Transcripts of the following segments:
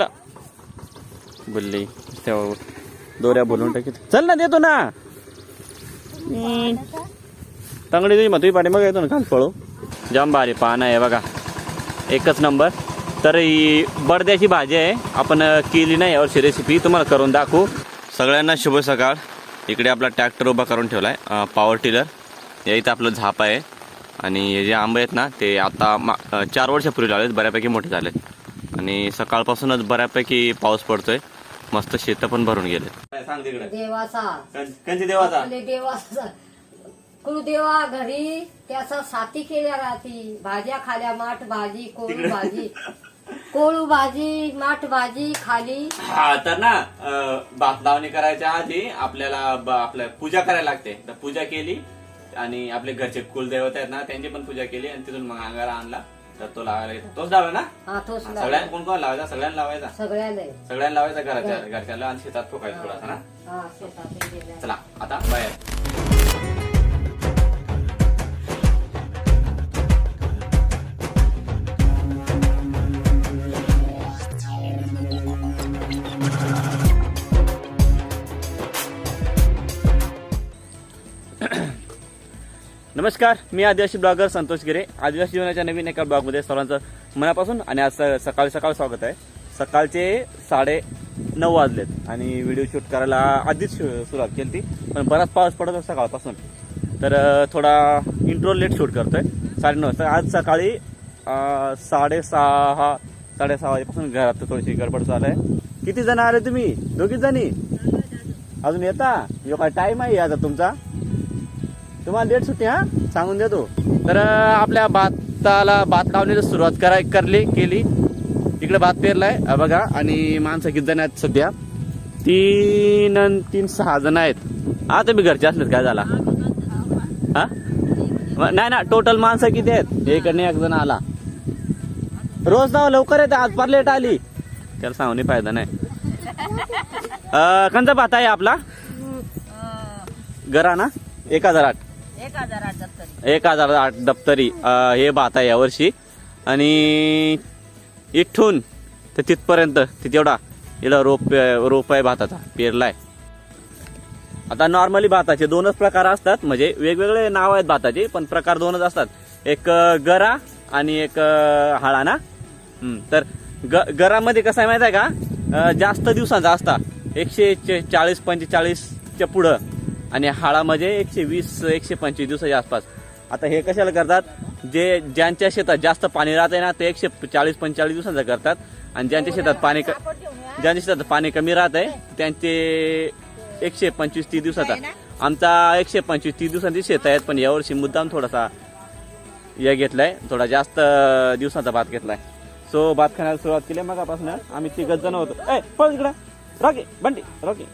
चला. बोलले त्यावर दोऱ्या बोलून टाकीत. चल ना देतो ना. हम्म. तांगडी तुझी मग तुझी पाठी मग येतो ना खाल पळू. जाम भारी पान आहे बघा. एकच नंबर. तर ही बडद्याची भाजी आहे. आपण केली नाही यावरची रेसिपी तुम्हाला करून दाखवू. सगळ्यांना शुभ सकाळ. इकडे आपला ट्रॅक्टर उभा करून ठेवला आहे पॉवर टिलर या इथं आपलं झाप आहे. आणि हे जे आंबे आहेत ना ते आता मा चार वर्षापूर्वी लावलेत बऱ्यापैकी मोठे झालेत. आणि सकाळपासूनच बऱ्यापैकी पाऊस पडतोय. मस्त शेतं पण भरून गेले सांग तिकडे? देवाचा. कंची देवाचा? आपले देवाचा. कुळदेवा घरी त्याचा साथी केल्या राहती भाज्या खाल्या माठ भाजी कोळू भाजी. कोळू भाजी माठ भाजी खाली. हा तर ना अ, भात लावणी करायच्या आधी आपल्याला ब- आपल्या पूजा करायला लागते. तर पूजा केली आणि आपले घरचे कुलदैवत आहेत ना त्यांची पण पूजा केली आणि तिथून मग अंगारा आणला. तर तो लावायला घेतला तोच लावा ना? हा तोच लावला. सगळ्यांना कोण कोण लावायचा? सगळ्यांना लावायचा? सगळ्याला सगळ्यांना लावायचा घराच्या घरच्याला आणि शेतात ठोकायचा थोडासा ना? हा शेतात. चला आता बाहेर. नमस्कार मी आदिवासी ब्लॉगर संतोष गिरे. आदिवासी जीवनाच्या नवीन एका ब्लॉगमध्ये सर्वांचं मनापासून आणि आज स- सकाळी सकाळ स्वागत आहे. सकाळचे साडे नऊ वाजलेत आणि व्हिडिओ शूट करायला आधीच सुरुवात केली ती पण बराच पाऊस पडत होता सकाळपासून. तर थोडा इंट्रो लेट शूट करतोय. साडेनऊ वाजता. आज सकाळी साडेसहा साडेसहा वाजेपासून घरात थोडीशी गडबड चालू आहे. किती जण आले तुम्ही? दोघीच जणी? अजून येता? यो काय टाईम आहे आता तुमचा? तुम्हाला डेट सुट्टी हा? सांगून देतो. तर आपल्या भाताला भात लावण्याची सुरुवात कराय करली केली. इकडे भात पेरलाय बघा. आणि माणसं किती जण आहेत सध्या? तीन तीन सहा जण आहेत. हा तुम्ही घरचे असलेत काय झाला? हा? म- नाही ना टोटल माणसं किती आहेत? इकडने एक जण आला. रोज जाऊ लवकर येते. आज फार लेट आली. त्याला सांगून फायदा नाही. अं, कंचा भात आहे आपला? गरा ना? एक हजार आठ. एक हजार आठ दप्तरी. एक हजार आठ दप्तरी हे भात आहे यावर्षी आणि इथून ते तिथपर्यंत तिथे तेवढा इला रोप रोप आहे भाताचा पेरलाय. आता नॉर्मली भाताचे दोनच प्रकार असतात म्हणजे वेगवेगळे नाव आहेत भाताचे पण प्रकार दोनच असतात. एक गरा आणि एक अं, ना? तर ग गरामध्ये कसं आहे माहीत आहे का? जास्त दिवसांचा असता. एकशे चाळीस पंचेचाळीसच्या पुढं. आणि हाळामध्ये एकशे वीस एकशे पंचवीस दिवसाच्या आसपास. आता हे कशाला करतात? जे ज्यांच्या शेतात जास्त पाणी राहते ना ते एकशे चाळीस पंचेचाळीस दिवसांचा करतात. आणि ज्यांच्या शेतात पाणी क- ज्यांच्या शेतात पाणी कमी राहत आहे त्यांचे एकशे पंचवीस तीस दिवसाचा. आमचा एकशे पंचवीस तीस दिवसांची शेत आहेत पण यावर्षी मुद्दाम थोडासा हे घेतलाय. थोडा जास्त दिवसाचा भात घेतलाय. सो भात खाण्याला सुरुवात केली मगापासून. आम्ही तिघच जण होतो. ए पळ इकडं. रॉके बंटी रॉके.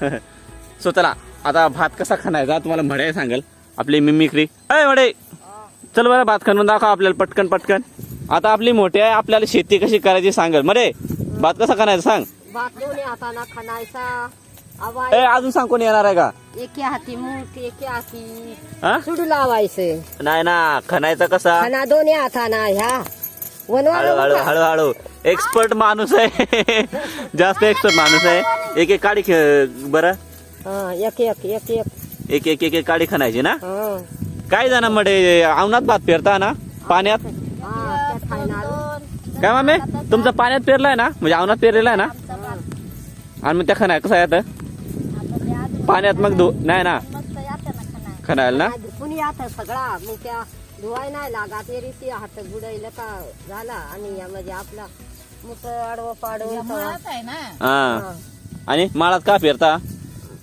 सो चला आता भात कसा खाण्याचा तुम्हाला म्हणे सांगेल. आपली मिमिक्री. अय म्हडे चल बरं भात खाणून दाखव आपल्याला पटकन पटकन. आता आपली मोठी आहे आपल्याला शेती कशी करायची सांगेल. मरे भात कसा खाण्याचा सांग. भात दोन्ही हाताना खणायचा. ए अजून सांग कोणी येणार आहे का? एके हाती मूठ एके हाती हा? सुडू लावायचं. नाही ना खणायचा कसा? दोन्ही हाताना ह्या. हळू हळू वनवाळ हळू हळू एक्सपर्ट माणूस आहे. जास्त एक्सपर्ट माणूस आहे. एक एक काडी खे- बरं? एक एक एक एक. एक एक एक एक काडी खणायची ना? हा. काय जाणार मडे? आवनात भात पेरता ना? पाण्यात? हा, त्यात. काय मामे? तुमचं पाण्यात पेरलाय ना? म्हणजे आवनात पेरलेला आहे ना? आणि मग त्या खणाय कसं आहे आता? पाण्यात मग धु नाही ना? खणायला ना? कुणी आता सगळा मग त्या धुवाय नाही लागत. ये रीती हात बुडायला का झाला. आणि या म्हणजे आपला मुठ आडवं पाडून तवा. हा. आणि माळात का पेरता?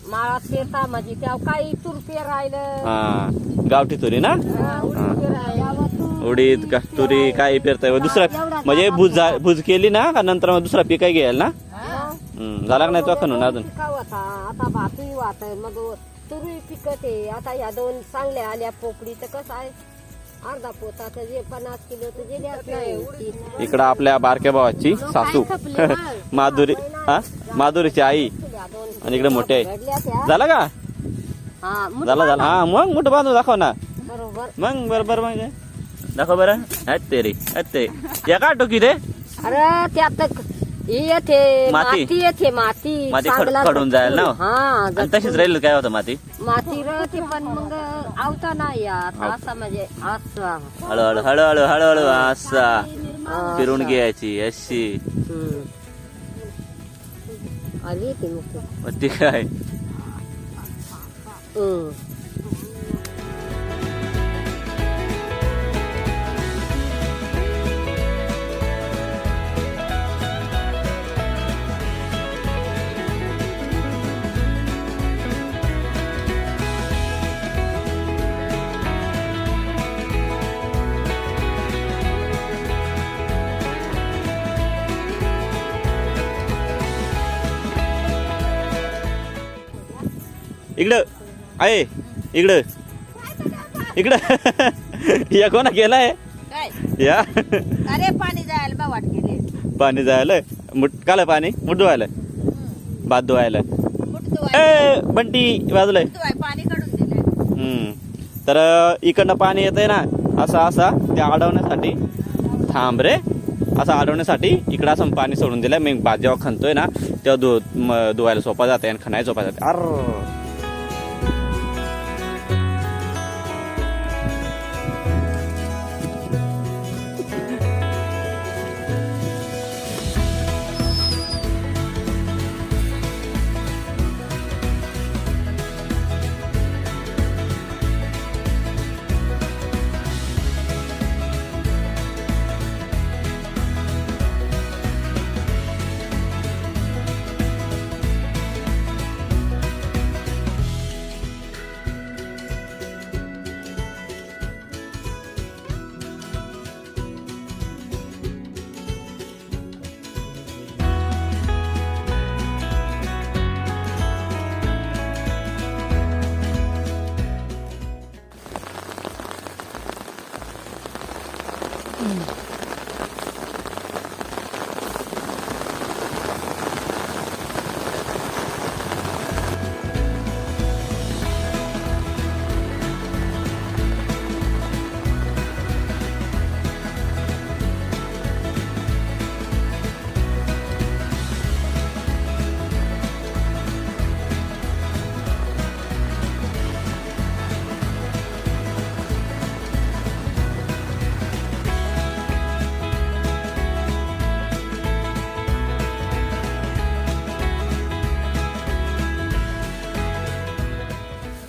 माळात पेरता म्हणजे त्या काही तूर पेरायलं. हा गावठी तुरी ना? हा, उडीद पेरायलं. उडीद का तुरी काय पेरताय? दुसरा म्हणजे भुज भुज केली ना का नंतर मग दुसरा पीक काय घ्यायला ना? हम्म, झाला का नाही तो खणून अजून? पिकावता आता भातही वाहत मग तुरी पिकते आता या दोन चांगल्या आल्या पोकळी तर कसं आहे? अर्धा पोताचं जे पन्नास किलो तर गेल्याच नाही इकडं आपल्या बारक्या भावाची सासू. माधुरी हा? माधुरीची आई. आणि इकडे मोठे आहे झाला का? हा मग झाला झाला. हा मग मोठं बांधून दाखव ना. बरोबर. मग बरोबर म्हणजे दाखव बरं. ते रे ते. एका टोकी रे अरे त्यात येते माती? माती येते माती. माती खडून जायला ना? हा तशीच राहील काय होतं माती? माती राहते पण मग आवता नाही यात असा म्हणजे असा हळूहळू हळूहळू हळूहळू असा. फिरून घ्यायची अशी. हम्म. आली ती मग इकडं. आहे इकडं. इकडं. या कोणा केलाय? काय? या. अरे पाणी जायला बा वाट गेले पाणी जायला. मुठ काल पाणी? मुठ धुवायला. भात धुवायला. ए बंटी वाजलंय. पाणी काढून. तर इकडनं पाणी येतंय ना असा असा ते अडवण्यासाठी. थांब रे. असं अडवण्यासाठी इकडं असं पाणी सोडून दिलं मी भात जेव्हा खणतोय ना तेव्हा धु धुवायला सोपा जाते आणि खणायला सोपा जाते अर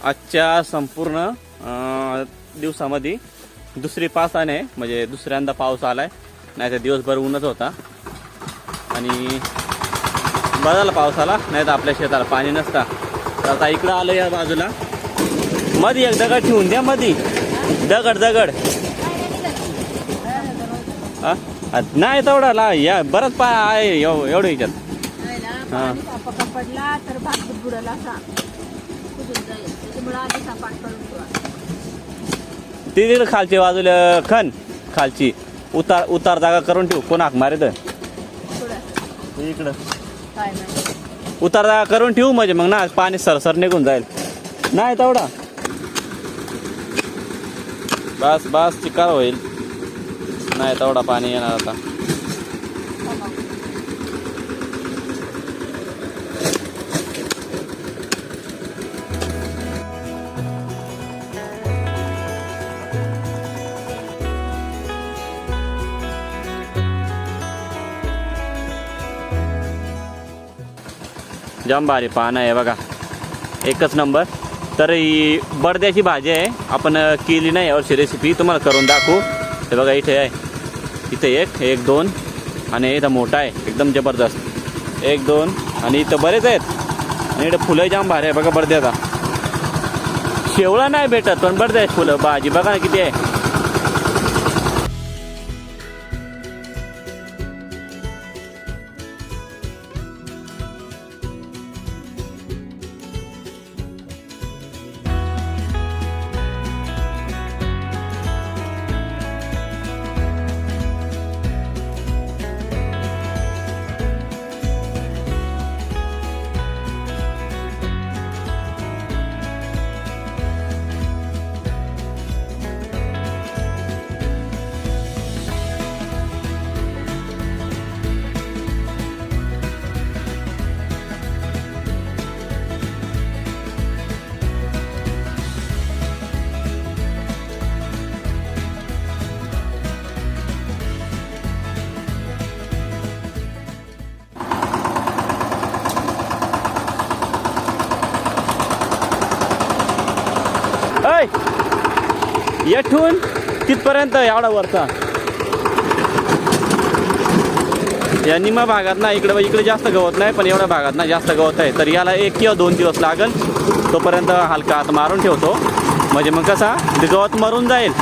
आजच्या संपूर्ण दिवसामध्ये दुसरी पास आहे म्हणजे दुसऱ्यांदा पाऊस आलाय नाही तर दिवसभर ऊनच होता. आणि बरं झाला पाऊस आला नाही तर आपल्या शेताला पाणी नसता. तर आता इकडं आलं या बाजूला. मधी एक दगड ठेवून द्या मधी. दगड दगड. हा? नाही तेवढा ला या बरंच पाय आहे एव- एवढं याच्यात. हा. आधी सापाट करून ठेवा. ती तिकडे खालची बाजूला खण खालची. उतार उतार जागा करून ठेवू. कोण हाक मारे तर थोडं. इकडं. काय नाही. उतार जागा करून ठेवू म्हणजे मग ना पाणी सरसर निघून जाईल. नाही तेवढा. बस बस चिकार होईल. नाही तेवढा पाणी येणार आता. जाम भारी पानं आहे बघा. एकच नंबर. तर ही बडद्याची भाजी आहे. आपण केली नाही यावरची रेसिपी तुम्हाला करून दाखवू. हे बघा इथे आहे. इथे एक एक दोन आणि इथं मोठा आहे. एकदम जबरदस्त. एक दोन आणि इथं बरेच आहेत. आणि इथं फुलं जाम भारी आहे. बघा बडद्याचा. शेवळा नाही भेटत पण बडद्या फुलं. भाजी बघा ना किती आहे. येथून तिथपर्यंत एवढा वरचा. या निम्मा भागात ना इकडे इकडे जास्त गवत नाही पण एवढ्या भागात ना जास्त गवत आहे. तर याला एक किंवा दोन दिवस लागल तोपर्यंत हलका हात मारून ठेवतो. म्हणजे मग कसा ते गवत मरून जाईल.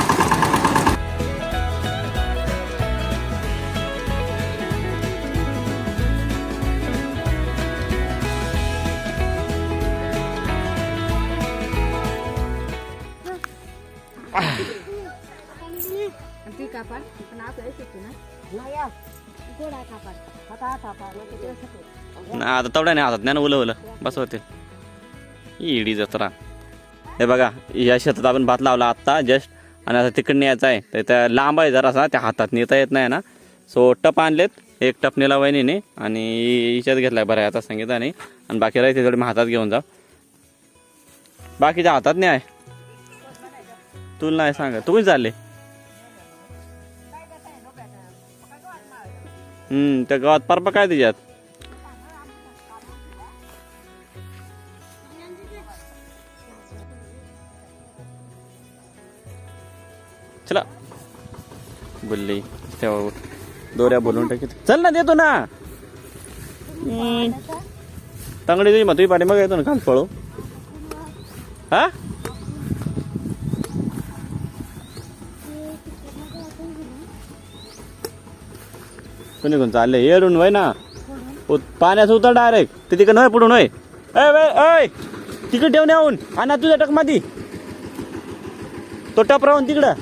ना आता तेवढ्या नाही हातात. नाही ना उलं उलं बस होते इडी जत्रा. हे बघा या शेतात आपण भात लावला आत्ता जस्ट आणि आता तिकडनं यायचं आहे. तर त्या लांब आहे जरासा त्या हातात नेता येत नाही ना. सो टप आणलेत. एक टप नेला वहिनीने आणि हिच्यात घेतलाय बरं आता संगीताने. आणि बाकी राहते थोडी हातात घेऊन जा. बाकीच्या हातात नाही आहे. तुला नाही सांगा तू कुठे हम्म त्या गावात परपा काय त्याच्यात? चला. बोलली तेव्हा दोऱ्या बोलून टाकी. चल ना देतो ना. हम्म. तांगडी तुझी मग तुझी पाठी मग येतो ना खाल पळू. हा? कोणी कोण चालले येडून वय ना. उत- पाण्यात उतर डायरेक्ट ते तिकडे नव्हे पुढून होय. ए वे ओय तिकडे ठेवून येऊन. आणा तुझ्या टकमाती तो टप राहून तिकडं.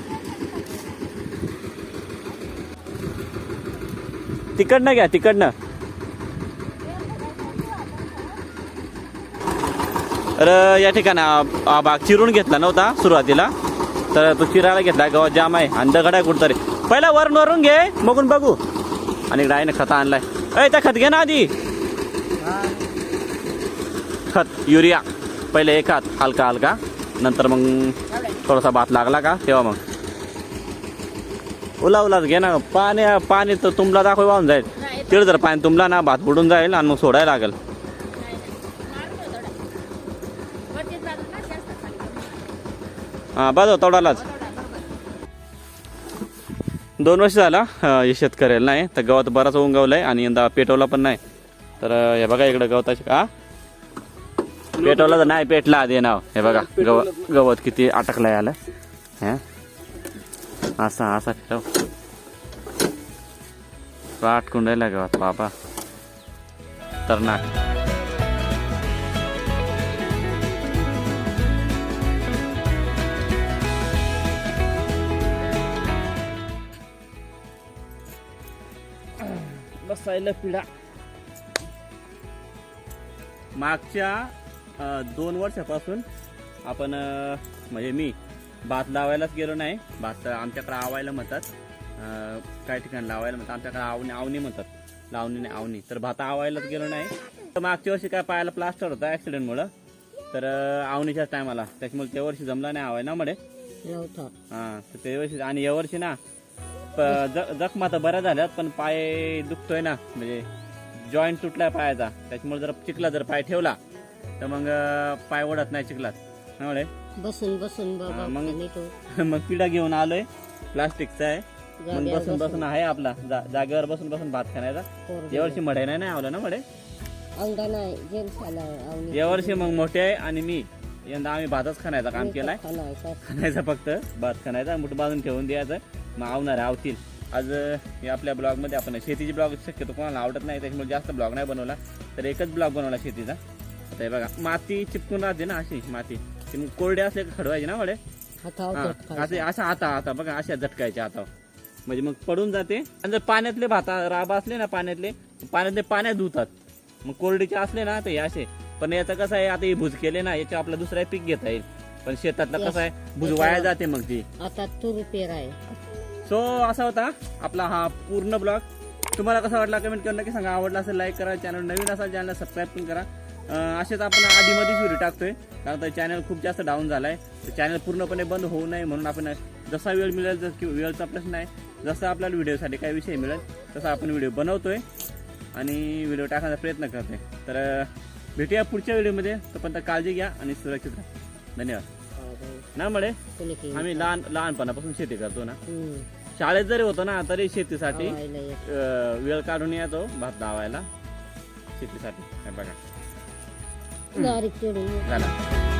तिकडनं घ्या तिकडनं. तर या ठिकाणी हा- हा भाग चिरून घेतला नव्हता सुरुवातीला. तर तो चिरायला घेतला गव्हा जाम आहे. आणि दगड आहे कुठतरी. पहिला वरून वरून घे मगून बघू. आणि इकडे आहे ना खत आणलाय. अय त्या खत घे ना आधी. खत युरिया. पहिले एक हात हलका हलका. नंतर मग थोडासा भात लागला का तेव्हा मग. उला उलाच घे ना. पाणी पाणी तर तुंबला दाखव वाहून जाईल. तिकडे जर पाणी तुंबला ना भात बुडून जाईल आणि मग सोडायला लागेल. हा बस तेवढालाच दोन वर्ष झाला हे शेतकऱ्याला नाही. तर गवत बराच उंगवलंय आणि यंदा पेटवला पण नाही. तर हे बघा इकडे गवताचे का पेटवला तर नाही पेटला आधी नाव. हे बघा गवत गवत किती अटकलंय आलं हे? असा असा ठेव अटकून राहिला गवत बाबा. तर ना बसायला पिढा मागच्या दोन वर्षापासून आपण म्हणजे मी भात लावायलाच गेलो नाही. भात आमच्याकडे आवायला म्हणतात. काही ठिकाणी लावायला म्हणतात. आमच्याकडे आवणी आवणी म्हणतात. लावणी नाही आवणी. तर भात आवायलाच गेलो नाही. तर मागच्या वर्षी काय पायाला प्लास्टर होता ॲक्सिडेंटमुळं तर आवणीच्याच टायमाला त्याच्यामुळे त्या वर्षी जमला नाही आवाय ना मडे नव्हता हा तर त्या वर्षी आणि या वर्षी ना प- ज- जखमा तर बऱ्या झाल्यात पण पाय दुखतोय ना. म्हणजे जॉईंट तुटलाय पायाचा. त्याच्यामुळे जर चिखला जर पाय ठेवला तर मग अं, पाय ओढत नाही चिखलात. त्यामुळे बसून बसून हा, मग- तो मग पिढा घेऊन आलोय. प्लास्टिकचा आहे. मग जाग्यावर बसून बसून. आहे आपला. जा- जागेवर बसून बसून भात खाण्याचा. पोरगं. यावर्षी मढे नाही ना आवलं ना मढे अंडा नाही जेम्स आला आवनी. यावर्षी मग मोठे आहे आणि मी. यंदा आम्ही भातच खाण्याचं काम केलाय. खाण्याचा फक्त भात खाण्याचा मुठ बांधून ठेवून द्यायचं. मग आवणार आवतील. आज हे आपल्या ब्लॉगमध्ये आपण शेतीची ब्लॉग शक्यतो कोणाला आवडत नाही त्याच्यामुळे जास्त ब्लॉग नाही बनवला. तर एकच ब्लॉग बनवला शेतीचा. आता हे बघा माती चिपकून राहते ना अशी माती. ती मग कोरडे असले खडवायचे ना वडे? हा. असे असा आता आता बघा अशा झटकायच्या आता म्हणजे मग पडून जाते. आणि जर पाण्यातले भात राब असले ना पाण्यातले पाण्यातले पाण्यात धुतात. मग कोरडीचे असले ना ते असे. पण याचं कसं आहे आता हे भुज केले ना याच्या आपलं दुसरं पीक घेता येईल. पण शेतातलं कसं आहे भुज वाया जाते मग ती. आता तूर पेर आहे सो असा होता आपला हा पूर्ण ब्लॉग. तुम्हाला कसा वाटला कमेंट करून नक्की सांगा. आवडला असेल लाईक करा. चॅनल नवीन असाल चॅनलला सबस्क्राईब पण करा. असेच आपण आधीमध्येच व्हिडिओ टाकतोय. कारण तर चॅनल खूप जास्त डाऊन झालाय. तर चॅनल पूर्णपणे बंद होऊ नये म्हणून आपण जसा वेळ मिळेल जर वेळचा प्रश्न आहे जसा आपल्याला व्हिडिओसाठी काही विषय मिळेल तसा आपण व्हिडिओ बनवतोय. आणि व्हिडिओ टाकण्याचा प्रयत्न करतोय. तर भेटूया पुढच्या व्हिडिओमध्ये तोपर्यंत काळजी घ्या आणि सुरक्षित राहा. धन्यवाद. ना मळे केली आम्ही लहान लहानपणापासून शेती करतो ना. शाळेत जरी होतो ना तरी शेतीसाठी वेळ काढून येतो भात लावायला शेतीसाठी. बघा. झाला.